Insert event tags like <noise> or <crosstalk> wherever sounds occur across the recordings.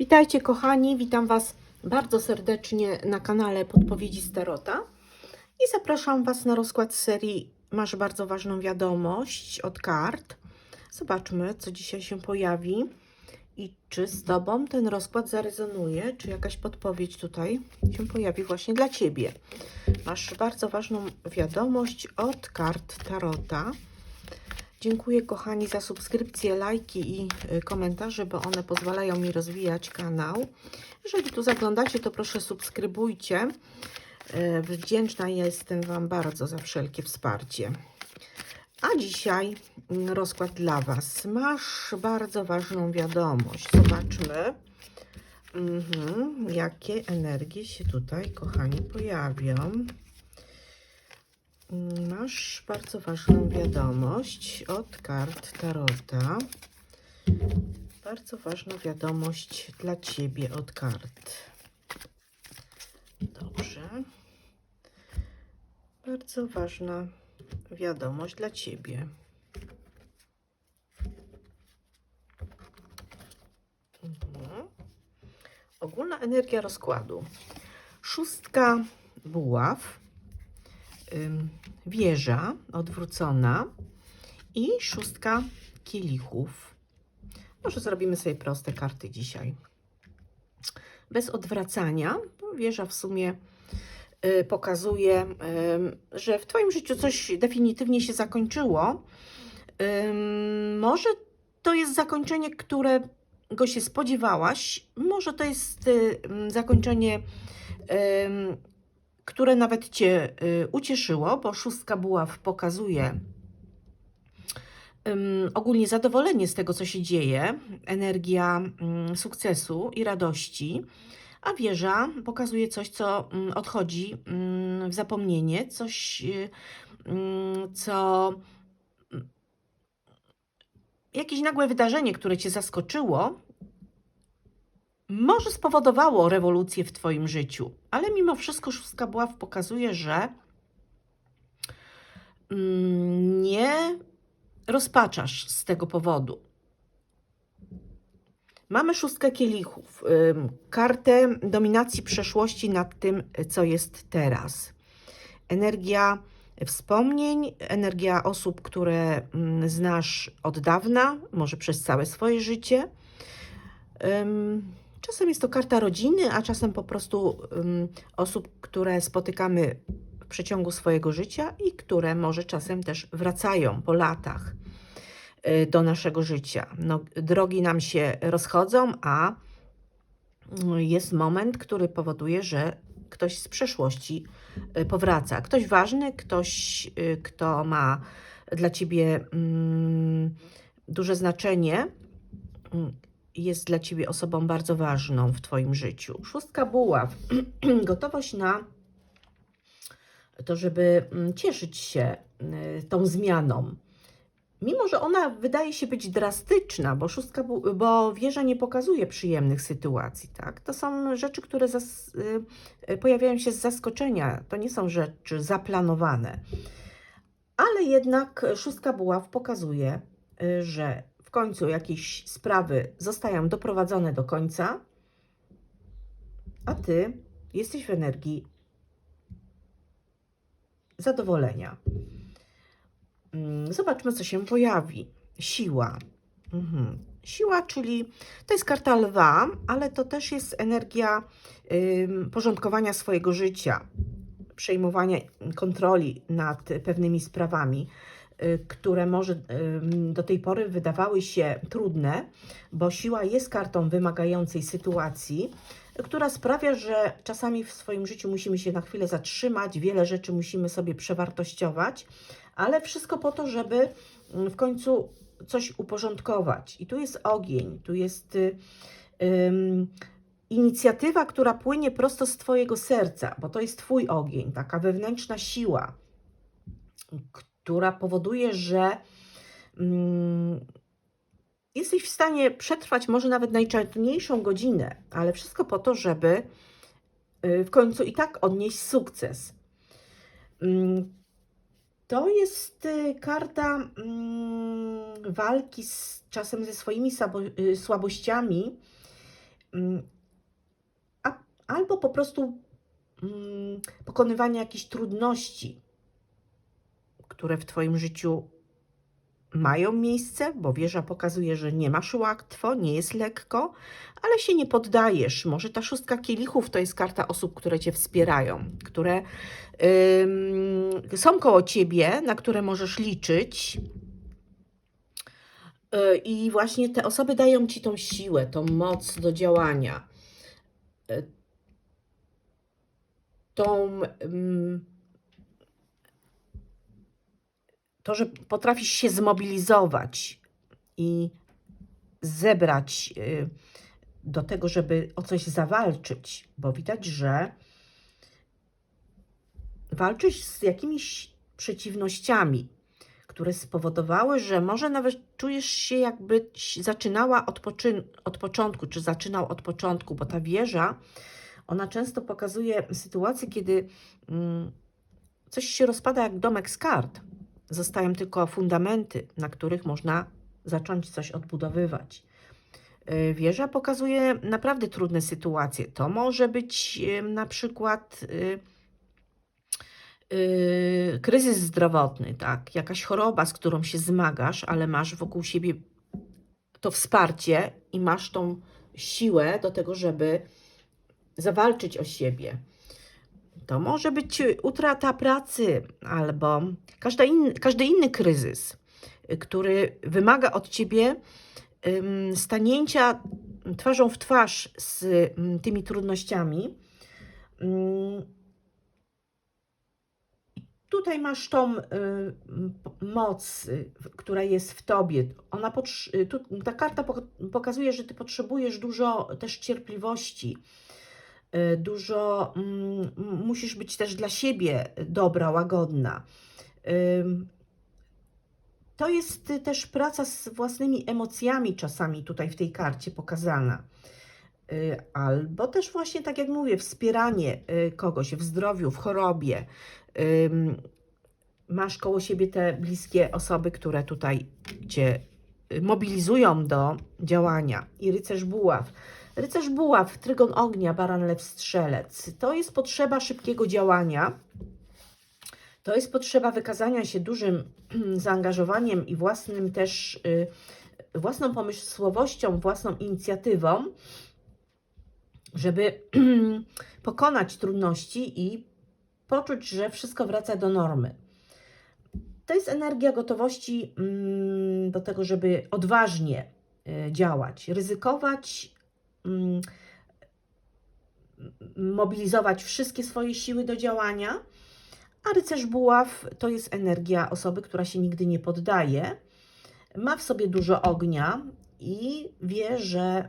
Witajcie kochani, witam Was bardzo serdecznie na kanale Podpowiedzi Starota i zapraszam Was na rozkład serii Masz bardzo ważną wiadomość od kart. Zobaczmy, co dzisiaj się pojawi i czy z Tobą ten rozkład zarezonuje, czy jakaś podpowiedź tutaj się pojawi właśnie dla Ciebie. Masz bardzo ważną wiadomość od kart Tarota. Dziękuję kochani za subskrypcje, lajki i y, komentarze, bo one pozwalają mi rozwijać kanał. Jeżeli tu zaglądacie, to proszę subskrybujcie. Y, Wdzięczna jestem Wam bardzo za wszelkie wsparcie. A dzisiaj mm, rozkład dla Was. Masz bardzo ważną wiadomość. Zobaczmy, mhm, jakie energie się tutaj, kochani, pojawią. Masz bardzo ważną wiadomość od kart Tarota. Bardzo ważna wiadomość dla Ciebie od kart. Dobrze. Bardzo ważna wiadomość dla Ciebie. Mhm. Ogólna energia rozkładu. Szóstka buław wieża odwrócona i szóstka kielichów. Może zrobimy sobie proste karty dzisiaj. Bez odwracania, wieża w sumie y, pokazuje, ym, że w Twoim życiu coś definitywnie się zakończyło. Ym, może to jest zakończenie, którego się spodziewałaś, może to jest y, zakończenie które nawet Cię y, ucieszyło, bo szóstka buław pokazuje ogólnie zadowolenie z tego, co się dzieje, energia sukcesu i radości, a wieża pokazuje coś, co odchodzi w zapomnienie, coś, y, co jakieś nagłe wydarzenie, które Cię zaskoczyło, może spowodowało rewolucję w Twoim życiu, ale mimo wszystko szóstka buław pokazuje, że mm, nie rozpaczasz z tego powodu. Mamy szóstkę kielichów, kartę dominacji przeszłości nad tym, co jest teraz. Energia wspomnień, energia osób, które mm, znasz od dawna, może przez całe swoje życie. Czasem jest to karta rodziny, a czasem po prostu ym, osób, które spotykamy w przeciągu swojego życia i które może czasem też wracają po latach y, do naszego życia. No, drogi nam się rozchodzą, a y, jest moment, który powoduje, że ktoś z przeszłości y, powraca. Ktoś ważny, ktoś, y, kto ma dla ciebie mm, duże znaczenie. Jest dla Ciebie osobą bardzo ważną w Twoim życiu. Szóstka buław. <clears throat> Gotowość na to, żeby mm, cieszyć się y, tą zmianą. Mimo, że ona wydaje się być drastyczna, bo, szóstka, bo wieża nie pokazuje przyjemnych sytuacji. Tak? To są rzeczy, które zas, y, y, pojawiają się z zaskoczenia. To nie są rzeczy zaplanowane. Ale jednak szóstka buław pokazuje, że w końcu jakieś sprawy zostają doprowadzone do końca, a ty jesteś w energii zadowolenia. Mm, Zobaczmy, co się pojawi. Siła. Mhm. Siła, czyli to jest karta lwa, ale to też jest energia porządkowania swojego życia, przejmowania kontroli nad pewnymi sprawami które może ym, do tej pory wydawały się trudne, bo siła jest kartą wymagającej sytuacji, która sprawia, że czasami w swoim życiu musimy się na chwilę zatrzymać, wiele rzeczy musimy sobie przewartościować, ale wszystko po to, żeby mm, w końcu coś uporządkować. I tu jest ogień, tu jest y, ym, inicjatywa, która płynie prosto z Twojego serca, bo to jest Twój ogień, taka wewnętrzna siła, która powoduje, że mm, jesteś w stanie przetrwać może nawet najczarniejszą godzinę, ale wszystko po to, żeby y, w końcu i tak odnieść sukces. Mm, To jest y, karta mm, walki z czasem ze swoimi y, słabościami, mm, albo po prostu pokonywania jakichś trudności, które w Twoim życiu mają miejsce, bo wieża pokazuje, że nie masz łatwo, nie jest lekko, ale się nie poddajesz. Może ta szóstka kielichów to jest karta osób, które cię wspierają, które ym, są koło ciebie, na które możesz liczyć. Yy, I właśnie te osoby dają ci tą siłę, tą moc do działania. Yy, Tą. To, że potrafisz się zmobilizować i zebrać y, do tego, żeby o coś zawalczyć, bo widać, że walczysz z jakimiś przeciwnościami, które spowodowały, że może nawet czujesz się jakbyś zaczynała od, od początku, czy zaczynał od początku, bo ta wieża, ona często pokazuje sytuację, kiedy mm, coś się rozpada jak domek z kart. Zostają tylko fundamenty, na których można zacząć coś odbudowywać. Y, Wieża pokazuje naprawdę trudne sytuacje. To może być y, na przykład y, kryzys zdrowotny, tak? jakaś choroba, z którą się zmagasz, ale masz wokół siebie to wsparcie i masz tą siłę do tego, żeby zawalczyć o siebie. To może być utrata pracy albo każda in, każdy inny kryzys, y, który wymaga od ciebie stanięcia twarzą w twarz z ym, tymi trudnościami. Ym, Tutaj masz tą p- moc, która jest w tobie. Ona ta karta pok- pokazuje, że ty potrzebujesz dużo też cierpliwości dużo, mm, musisz być też dla siebie dobra, łagodna. To jest y, też praca z własnymi emocjami czasami tutaj w tej karcie pokazana. Y, Albo też właśnie, tak jak mówię, wspieranie y, kogoś w zdrowiu, w chorobie. Masz koło siebie te bliskie osoby, które tutaj cię y, mobilizują do działania. I rycerz buław. Rycerz buław, trygon ognia, baran lew strzelec. To jest potrzeba szybkiego działania. To jest potrzeba wykazania się dużym <clears throat> zaangażowaniem i własnym też, y, własną pomysłowością, własną inicjatywą, żeby <clears throat> pokonać trudności i poczuć, że wszystko wraca do normy. To jest energia gotowości mm, do tego, żeby odważnie y, działać, ryzykować, mobilizować wszystkie swoje siły do działania. A rycerz buław to jest energia osoby, która się nigdy nie poddaje, ma w sobie dużo ognia i wie, że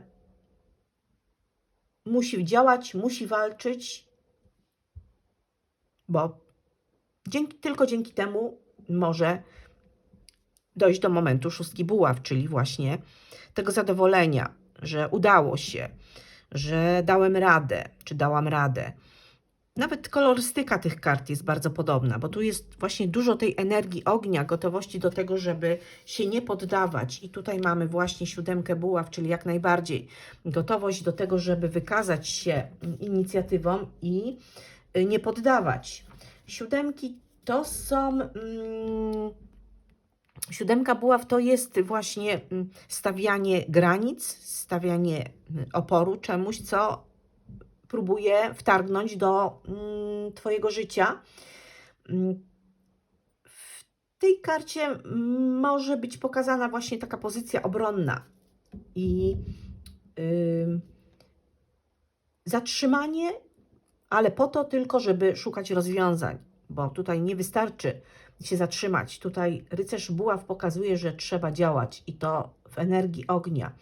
musi działać, musi walczyć, bo dzięki, tylko dzięki temu może dojść do momentu szóstki buław, czyli właśnie tego zadowolenia, że udało się, że dałem radę, czy dałam radę. Nawet kolorystyka tych kart jest bardzo podobna, bo tu jest właśnie dużo tej energii ognia, gotowości do tego, żeby się nie poddawać. I tutaj mamy właśnie siódemkę buław, czyli jak najbardziej gotowość do tego, żeby wykazać się inicjatywą i y, nie poddawać. Siódemki to są. Mm, siódemka buław to jest właśnie mm, stawianie granic, stawianie mm, oporu czemuś, co próbuje wtargnąć do mm, Twojego życia. W tej karcie może być pokazana właśnie taka pozycja obronna i ym, zatrzymanie, ale po to tylko, żeby szukać rozwiązań, bo tutaj nie wystarczy się zatrzymać. Tutaj rycerz buław pokazuje, że trzeba działać i to w energii ognia.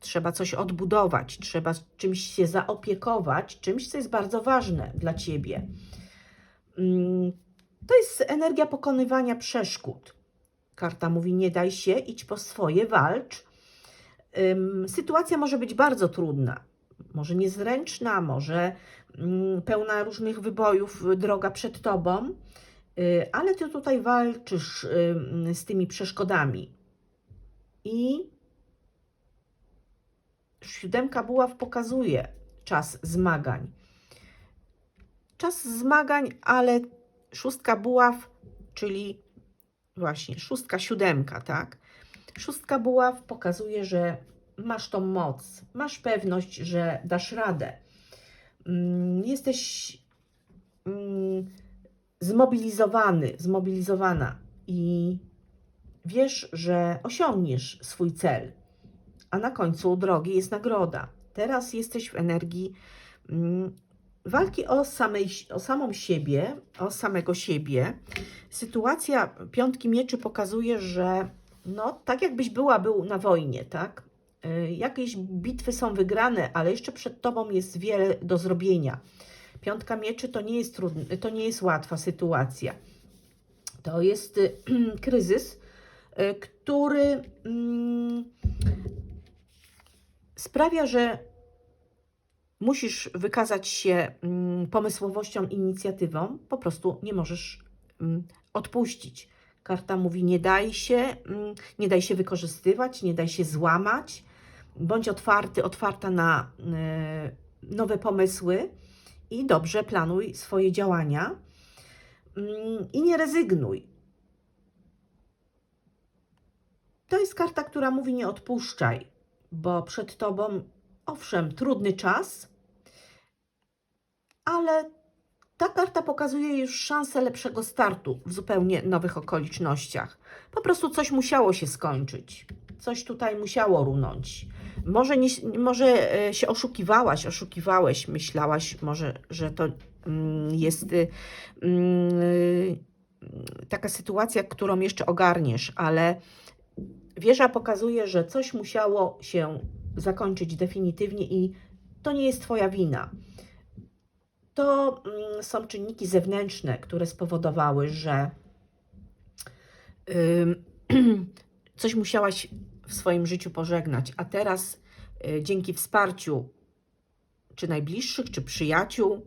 Trzeba coś odbudować, trzeba czymś się zaopiekować, czymś, co jest bardzo ważne dla ciebie. Mm, To jest energia pokonywania przeszkód. Karta mówi: nie daj się, idź po swoje, walcz. Sytuacja może być bardzo trudna, może niezręczna, może mm, pełna różnych wybojów, droga przed tobą, ale ty tutaj walczysz ym, z tymi przeszkodami. I siódemka buław pokazuje czas zmagań. Czas zmagań, ale szóstka buław, czyli właśnie szóstka, siódemka, tak? Szóstka buław pokazuje, że masz tą moc, masz pewność, że dasz radę. Mm, Jesteś mm, zmobilizowany, zmobilizowana i wiesz, że osiągniesz swój cel, a na końcu drogi jest nagroda. Teraz jesteś w energii mm, walki o, samej, o samą siebie, o samego siebie. Sytuacja piątki mieczy pokazuje, że no, tak jakbyś była był na wojnie, tak? Y, Jakieś bitwy są wygrane, ale jeszcze przed tobą jest wiele do zrobienia. Piątka mieczy to nie jest trudny, to nie jest łatwa sytuacja. To jest y, <clears throat> kryzys, y, który mm, sprawia, że musisz wykazać się mm, pomysłowością, inicjatywą, po prostu nie możesz mm, odpuścić. Karta mówi: nie daj się, nie daj się wykorzystywać, nie daj się złamać. Bądź otwarty, otwarta na e, nowe pomysły i dobrze planuj swoje działania. Mm, I nie rezygnuj. To jest karta, która mówi: nie odpuszczaj, bo przed tobą, owszem, trudny czas, ale ta karta pokazuje już szansę lepszego startu w zupełnie nowych okolicznościach. Po prostu coś musiało się skończyć, coś tutaj musiało runąć. Może, nie, może e, się oszukiwałaś, oszukiwałeś, myślałaś może, że to mm, jest y, mm, taka sytuacja, którą jeszcze ogarniesz, ale wieża pokazuje, że coś musiało się zakończyć definitywnie i to nie jest Twoja wina. To mm, są czynniki zewnętrzne, które spowodowały, że <clears throat> coś musiałaś w swoim życiu pożegnać, a teraz y, dzięki wsparciu czy najbliższych, czy przyjaciół,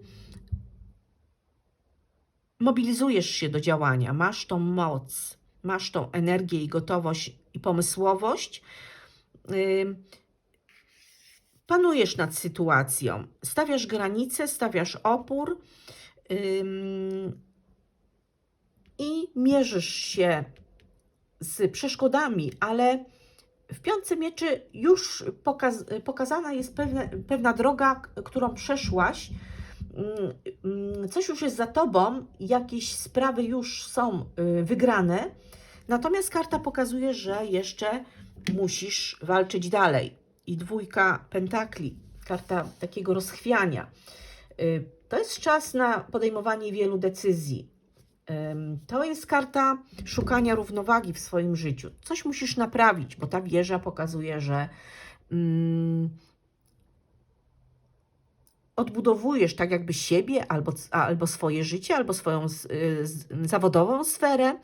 mobilizujesz się do działania, masz tą moc, masz tą energię i gotowość i pomysłowość. Ym, panujesz nad sytuacją, stawiasz granice, stawiasz opór i mierzysz się z przeszkodami, ale w piątce mieczy już pokaz, pokazana jest pewne, pewna droga, którą przeszłaś. Ym, ym, Coś już jest za tobą, jakieś sprawy już są y, wygrane, natomiast karta pokazuje, że jeszcze musisz walczyć dalej i dwójka pentakli, karta takiego rozchwiania. Y, To jest czas na podejmowanie wielu decyzji. To jest karta szukania równowagi w swoim życiu. Coś musisz naprawić, bo ta wieża pokazuje, że mm, odbudowujesz tak jakby siebie, albo, albo swoje życie, albo swoją y, z, zawodową sferę,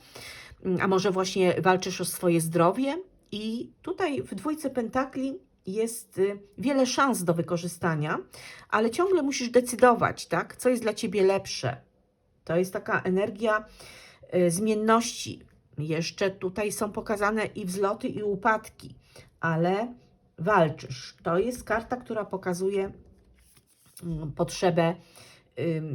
a może właśnie walczysz o swoje zdrowie. I tutaj w dwójce pentakli jest y, wiele szans do wykorzystania, ale ciągle musisz decydować, tak? Co jest dla ciebie lepsze. To jest taka energia y, zmienności. Jeszcze tutaj są pokazane i wzloty, i upadki, ale walczysz. To jest karta, która pokazuje mm, potrzebę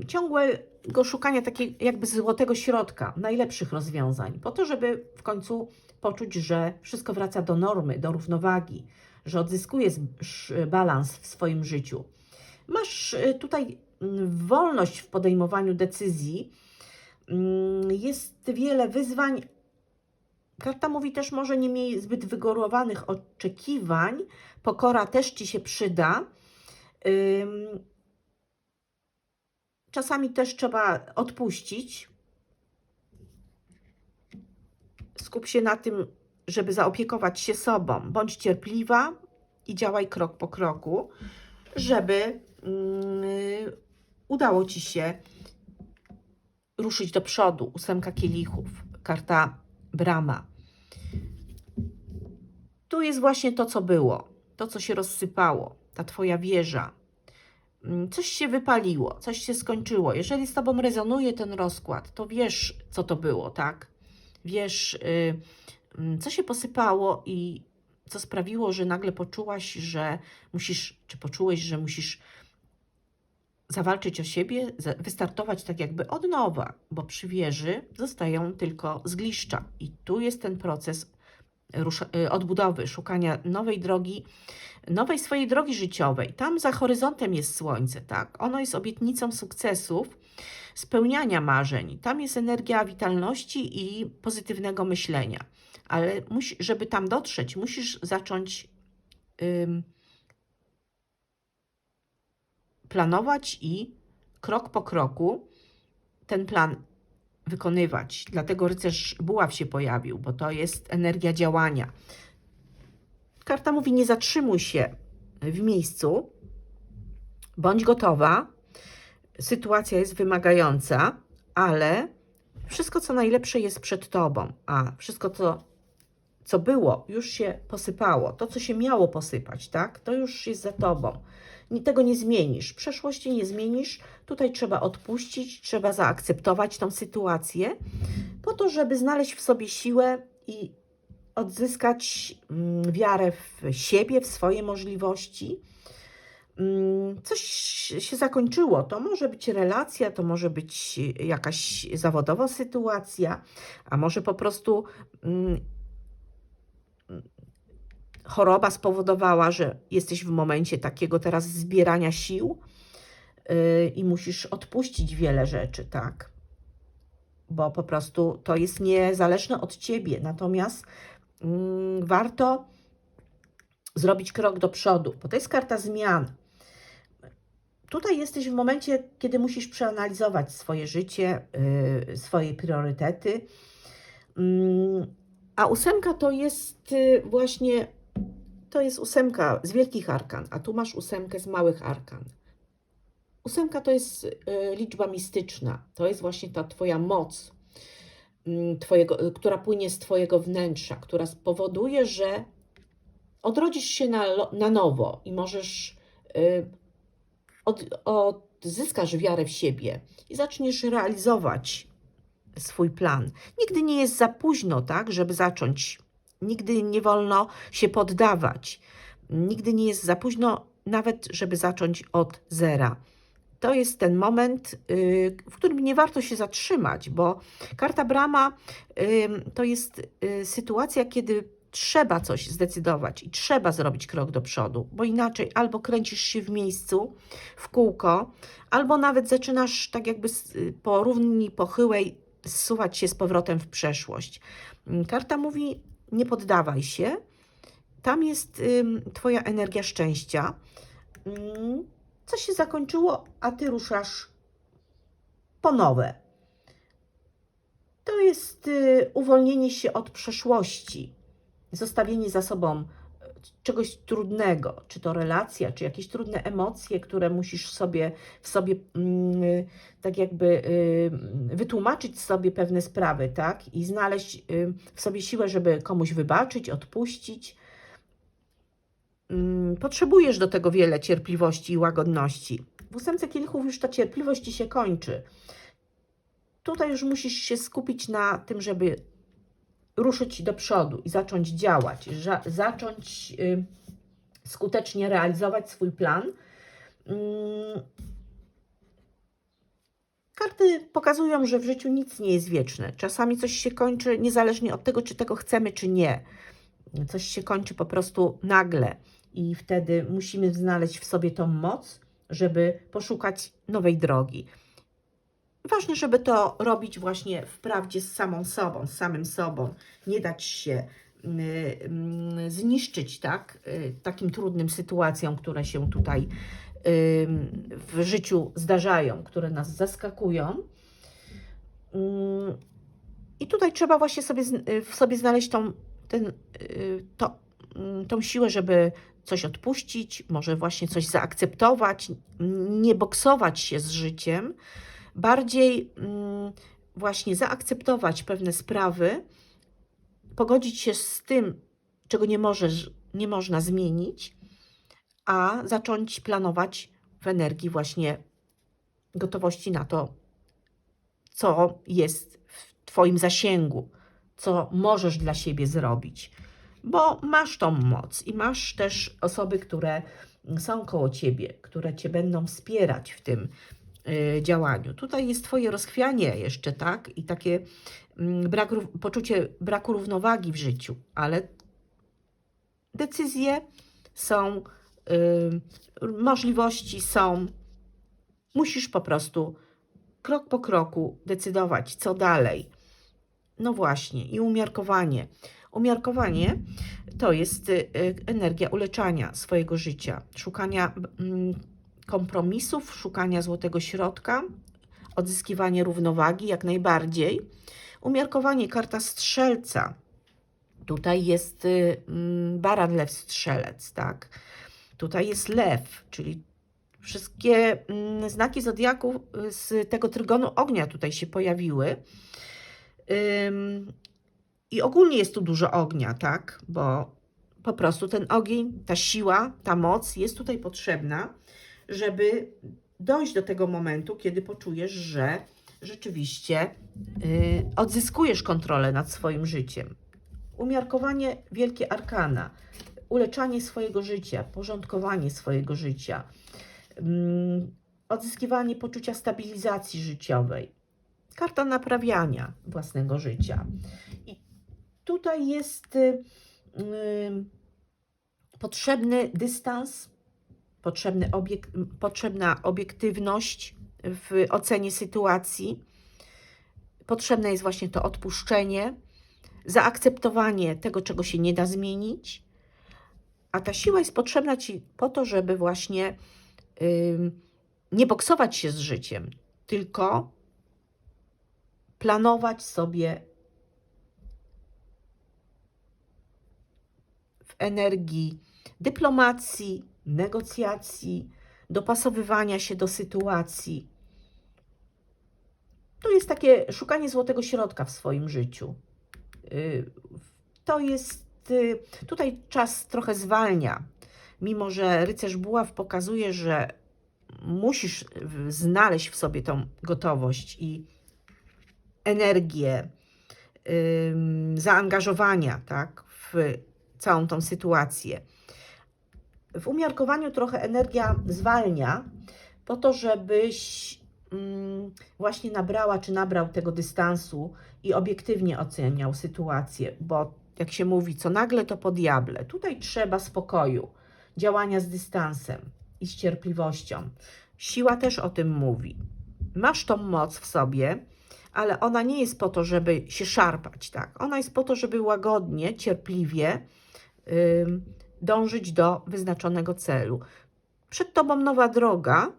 ciągłego szukania takiego jakby złotego środka, najlepszych rozwiązań, po to, żeby w końcu poczuć, że wszystko wraca do normy, do równowagi, że odzyskujesz balans w swoim życiu. Masz y, tutaj wolność w podejmowaniu decyzji, Mm, jest wiele wyzwań. Karta mówi też, może nie miej zbyt wygórowanych oczekiwań, pokora też ci się przyda. Czasami też trzeba odpuścić. Skup się na tym, żeby zaopiekować się sobą. Bądź cierpliwa i działaj krok po kroku, żeby mm, udało ci się ruszyć do przodu. Ósemka kielichów, karta brama. Tu jest właśnie to, co było, to, co się rozsypało, ta twoja wieża. Mm, Coś się wypaliło, coś się skończyło. Jeżeli z tobą rezonuje ten rozkład, to wiesz, co to było, tak? Wiesz, y, mm, co się posypało i co sprawiło, że nagle poczułaś, że musisz, czy poczułeś, że musisz zawalczyć o siebie, wystartować tak jakby od nowa, bo przy wieży zostają tylko zgliszcza. I tu jest ten proces rusza, y, odbudowy, szukania nowej drogi, nowej swojej drogi życiowej. Tam za horyzontem jest słońce, tak? Ono jest obietnicą sukcesów, spełniania marzeń. Tam jest energia witalności i pozytywnego myślenia. Ale musi, żeby tam dotrzeć, musisz zacząć planować i krok po kroku ten plan wykonywać. Dlatego rycerz buław się pojawił, bo to jest energia działania. Karta mówi: nie zatrzymuj się w miejscu, bądź gotowa. Sytuacja jest wymagająca, ale wszystko, co najlepsze, jest przed tobą, a wszystko, co, co było, już się posypało. To, co się miało posypać, tak, to już jest za tobą. Tego nie zmienisz. Przeszłości nie zmienisz. Tutaj trzeba odpuścić, trzeba zaakceptować tą sytuację, po to, żeby znaleźć w sobie siłę i odzyskać mm, wiarę w siebie, w swoje możliwości. Mm, Coś się zakończyło. To może być relacja, to może być jakaś zawodowa sytuacja, a może po prostu mm, choroba spowodowała, że jesteś w momencie takiego teraz zbierania sił yy, i musisz odpuścić wiele rzeczy, tak? Bo po prostu to jest niezależne od ciebie. Natomiast mm, warto zrobić krok do przodu, bo to jest karta zmian. Tutaj jesteś w momencie, kiedy musisz przeanalizować swoje życie, yy, swoje priorytety. Mm, a ósemka to jest y, właśnie, to jest ósemka z wielkich arkan, a tu masz ósemkę z małych arkan. Ósemka to jest y, liczba mistyczna, to jest właśnie ta twoja moc, mm, twojego, która płynie z twojego wnętrza, która spowoduje, że odrodzisz się na, na nowo i możesz y, od, odzyskasz wiarę w siebie i zaczniesz realizować swój plan. Nigdy nie jest za późno, tak, żeby zacząć. Nigdy nie wolno się poddawać. Nigdy nie jest za późno, nawet żeby zacząć od zera. To jest ten moment, y, w którym nie warto się zatrzymać, bo karta Brama to jest y, sytuacja, kiedy trzeba coś zdecydować i trzeba zrobić krok do przodu, bo inaczej albo kręcisz się w miejscu, w kółko, albo nawet zaczynasz tak jakby y, po równi pochyłej zsuwać się z powrotem w przeszłość. Karta mówi: nie poddawaj się. Tam jest Twoja energia szczęścia. Ym, coś się zakończyło, a Ty ruszasz po nowe. To jest y, uwolnienie się od przeszłości, zostawienie za sobą czegoś trudnego, czy to relacja, czy jakieś trudne emocje, które musisz sobie w sobie mm, tak jakby y, wytłumaczyć sobie pewne sprawy, tak? I znaleźć y, w sobie siłę, żeby komuś wybaczyć, odpuścić. Mm, Potrzebujesz do tego wiele cierpliwości i łagodności. W ósemce kielichów już ta cierpliwość ci się kończy. Tutaj już musisz się skupić na tym, żeby ruszyć do przodu i zacząć działać, zacząć y, skutecznie realizować swój plan. Mm, Karty pokazują, że w życiu nic nie jest wieczne. Czasami coś się kończy niezależnie od tego, czy tego chcemy, czy nie. Coś się kończy po prostu nagle i wtedy musimy znaleźć w sobie tą moc, żeby poszukać nowej drogi. Ważne, żeby to robić właśnie w prawdzie z samą sobą, z samym sobą. Nie dać się mm, mm, zniszczyć tak, y, takim trudnym sytuacjom, które się tutaj w życiu zdarzają, które nas zaskakują. Ym, I tutaj trzeba właśnie sobie, y, w sobie znaleźć tą, ten, y, to, mm, tą siłę, żeby coś odpuścić, może właśnie coś zaakceptować, nie boksować się z życiem, bardziej mm, właśnie zaakceptować pewne sprawy, pogodzić się z tym, czego nie możesz, nie można zmienić, a zacząć planować w energii właśnie gotowości na to, co jest w Twoim zasięgu, co możesz dla siebie zrobić. bo masz tą moc i masz też osoby, które są koło ciebie, które cię będą wspierać w tym działaniu. Tutaj jest twoje rozchwianie jeszcze, tak? I takie mm, brak, poczucie braku równowagi w życiu, ale decyzje są, y, możliwości są. Musisz po prostu krok po kroku decydować, co dalej. No właśnie, i umiarkowanie. Umiarkowanie to jest y, y, energia uleczania swojego życia, szukania mm, kompromisów, szukania złotego środka, odzyskiwanie równowagi jak najbardziej. Umiarkowanie, karta strzelca. Tutaj jest y, mm, baran, lew, strzelec, tak? Tutaj jest lew, czyli wszystkie mm, znaki zodiaku y, z tego trygonu ognia tutaj się pojawiły. I ogólnie jest tu dużo ognia, tak? Bo po prostu ten ogień, ta siła, ta moc jest tutaj potrzebna, żeby dojść do tego momentu, kiedy poczujesz, że rzeczywiście y, odzyskujesz kontrolę nad swoim życiem. Umiarkowanie wielkie arkana, uleczanie swojego życia, porządkowanie swojego życia, ym, odzyskiwanie poczucia stabilizacji życiowej, karta naprawiania własnego życia. I tutaj jest y, y, potrzebny dystans, potrzebny obiek, potrzebna obiektywność w ocenie sytuacji. Potrzebne jest właśnie to odpuszczenie, zaakceptowanie tego, czego się nie da zmienić. A ta siła jest potrzebna ci po to, żeby właśnie ym, nie boksować się z życiem, tylko planować sobie w energii dyplomacji, negocjacji, dopasowywania się do sytuacji. To jest takie szukanie złotego środka w swoim życiu. Y, To jest. y, Tutaj czas trochę zwalnia, mimo że rycerz buław pokazuje, że musisz znaleźć w sobie tą gotowość i energię zaangażowania tak, w całą tą sytuację. W umiarkowaniu trochę energia zwalnia, po to, żebyś ym, właśnie nabrała czy nabrał tego dystansu i obiektywnie oceniał sytuację, bo jak się mówi, co nagle to po diable. Tutaj trzeba spokoju, działania z dystansem i z cierpliwością. Siła też o tym mówi. Masz tą moc w sobie, ale ona nie jest po to, żeby się szarpać, tak? Ona jest po to, żeby łagodnie, cierpliwie ym, dążyć do wyznaczonego celu. Przed tobą nowa droga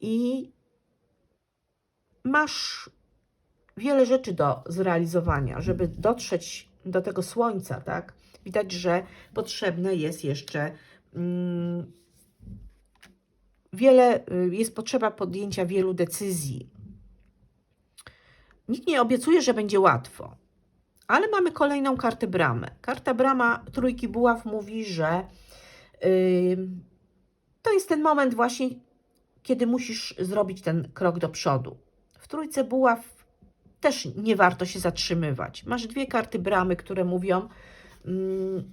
i masz wiele rzeczy do zrealizowania, żeby dotrzeć do tego słońca, tak? Widać, że potrzebne jest jeszcze wiele, y, jest potrzeba podjęcia wielu decyzji. Nikt nie obiecuje, że będzie łatwo, ale mamy kolejną kartę bramę. Karta brama trójki buław mówi, że y, to jest ten moment właśnie, kiedy musisz zrobić ten krok do przodu. W trójce buław też nie warto się zatrzymywać. Masz dwie karty bramy, które mówią, mm,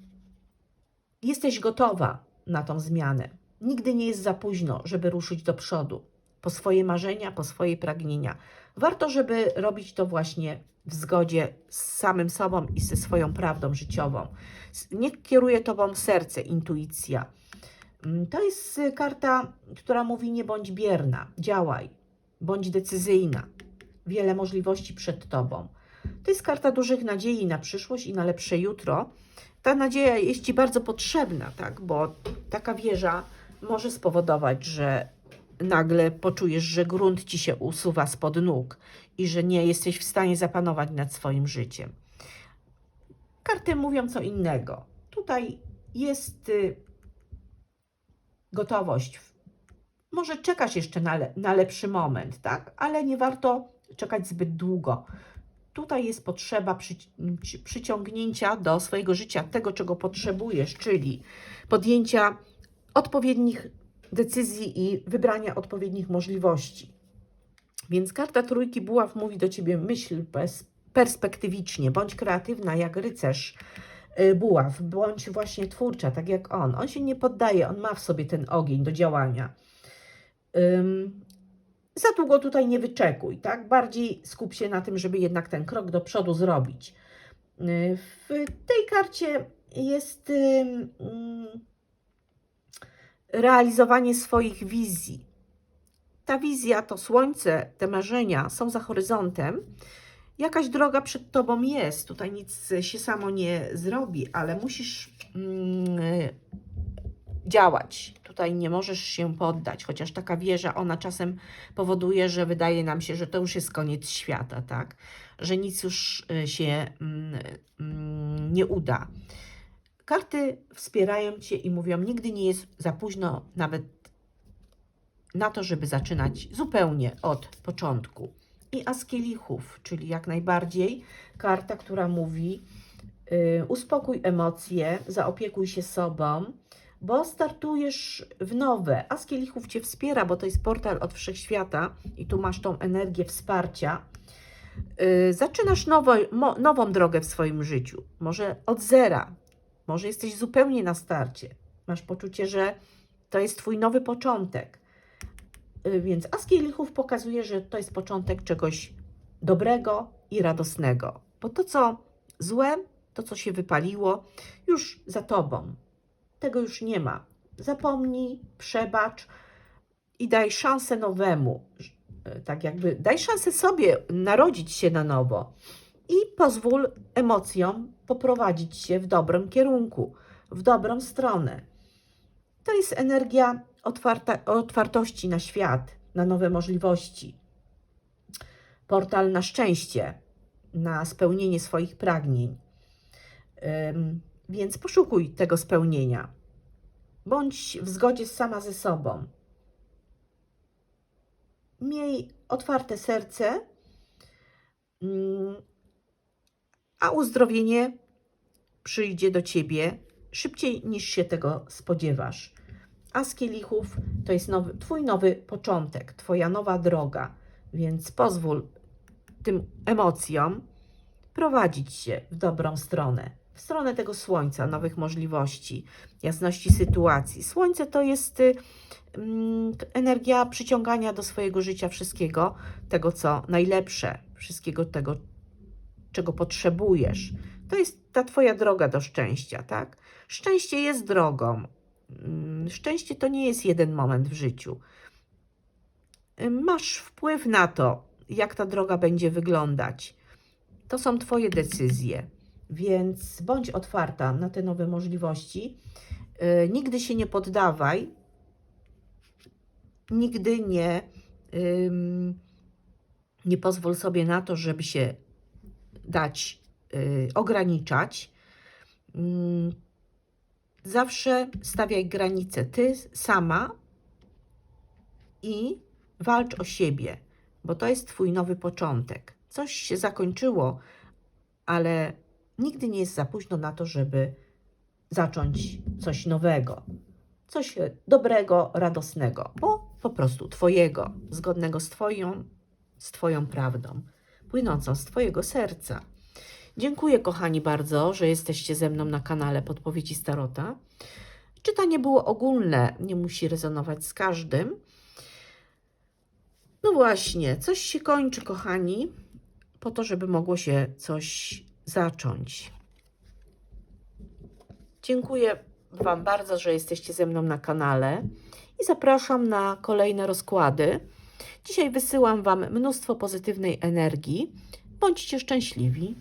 jesteś gotowa na tą zmianę. Nigdy nie jest za późno, żeby ruszyć do przodu, po swoje marzenia, po swoje pragnienia. Warto, żeby robić to właśnie w zgodzie z samym sobą i ze swoją prawdą życiową. Niech kieruje tobą serce, intuicja. Mm, To jest y, karta, która mówi: nie bądź bierna, działaj, bądź decyzyjna. Wiele możliwości przed tobą. To jest karta dużych nadziei na przyszłość i na lepsze jutro. Ta nadzieja jest ci bardzo potrzebna, tak, bo taka wieża może spowodować, że nagle poczujesz, że grunt ci się usuwa spod nóg i że nie jesteś w stanie zapanować nad swoim życiem. Karty mówią co innego. Tutaj jest y, gotowość. Może czekać jeszcze na, le- na lepszy moment, tak? Ale nie warto czekać zbyt długo. Tutaj jest potrzeba przy- przyciągnięcia do swojego życia tego, czego potrzebujesz, czyli podjęcia odpowiednich decyzji i wybrania odpowiednich możliwości. Więc karta trójki buław mówi do ciebie: myśl perspektywicznie, bądź kreatywna jak rycerz y, buław, bądź właśnie twórcza, tak jak on. On się nie poddaje, on ma w sobie ten ogień do działania. Ym, za długo tutaj nie wyczekuj, tak? Bardziej skup się na tym, żeby jednak ten krok do przodu zrobić. Y, W tej karcie jest mm, realizowanie swoich wizji. Ta wizja, to słońce, te marzenia są za horyzontem. Jakaś droga przed tobą jest. Tutaj nic się samo nie zrobi, ale musisz mm, działać. Tutaj nie możesz się poddać, chociaż taka wieża, ona czasem powoduje, że wydaje nam się, że to już jest koniec świata, tak? Że nic już y, się mm, mm, nie uda. Karty wspierają cię i mówią: Nigdy nie jest za późno, nawet na to, żeby zaczynać zupełnie od początku. I As kielichów, czyli jak najbardziej karta, która mówi: y, uspokój emocje, zaopiekuj się sobą, bo startujesz w nowe. As kielichów cię wspiera, bo to jest portal od wszechświata i tu masz tą energię wsparcia. Y, zaczynasz nowo, mo, nową drogę w swoim życiu, może od zera, może jesteś zupełnie na starcie. Masz poczucie, że to jest Twój nowy początek. Y, Więc As Kielichów pokazuje, że to jest początek czegoś dobrego i radosnego. Bo to, co złe, to, co się wypaliło, już za Tobą. Tego już nie ma. Zapomnij, przebacz i daj szansę nowemu. Y, Tak jakby daj szansę sobie narodzić się na nowo i pozwól emocjom poprowadzić się w dobrym kierunku, w dobrą stronę. To jest energia otwarta, otwartości na świat, na nowe możliwości. Portal na szczęście, na spełnienie swoich pragnień. Ym, więc poszukuj tego spełnienia. Bądź w zgodzie sama ze sobą. Miej otwarte serce, a uzdrowienie przyjdzie do ciebie szybciej niż się tego spodziewasz. A z kielichów to jest nowy, twój nowy początek, twoja nowa droga, więc pozwól tym emocjom prowadzić się w dobrą stronę, w stronę tego słońca, nowych możliwości, jasności sytuacji. Słońce to jest y, mm, energia przyciągania do swojego życia wszystkiego, tego co najlepsze, wszystkiego tego, czego potrzebujesz. To jest ta Twoja droga do szczęścia, tak? Szczęście jest drogą. Mm, Szczęście to nie jest jeden moment w życiu. Masz wpływ na to, jak ta droga będzie wyglądać. To są Twoje decyzje, więc bądź otwarta na te nowe możliwości. Y, Nigdy się nie poddawaj. Nigdy nie, nie pozwól sobie na to, żeby się dać y, ograniczać. Mm, Zawsze stawiaj granice ty sama i walcz o siebie, bo to jest Twój nowy początek. Coś się zakończyło, ale nigdy nie jest za późno na to, żeby zacząć coś nowego, coś dobrego, radosnego, bo po prostu Twojego, zgodnego z Twoją, z Twoją prawdą, płynącą z Twojego serca. Dziękuję, kochani, bardzo, że jesteście ze mną na kanale Podpowiedzi Starota. Czytanie było ogólne, nie musi rezonować z każdym. No właśnie, coś się kończy, kochani, po to, żeby mogło się coś zacząć. Dziękuję Wam bardzo, że jesteście ze mną na kanale i zapraszam na kolejne rozkłady. Dzisiaj wysyłam Wam mnóstwo pozytywnej energii. Bądźcie szczęśliwi.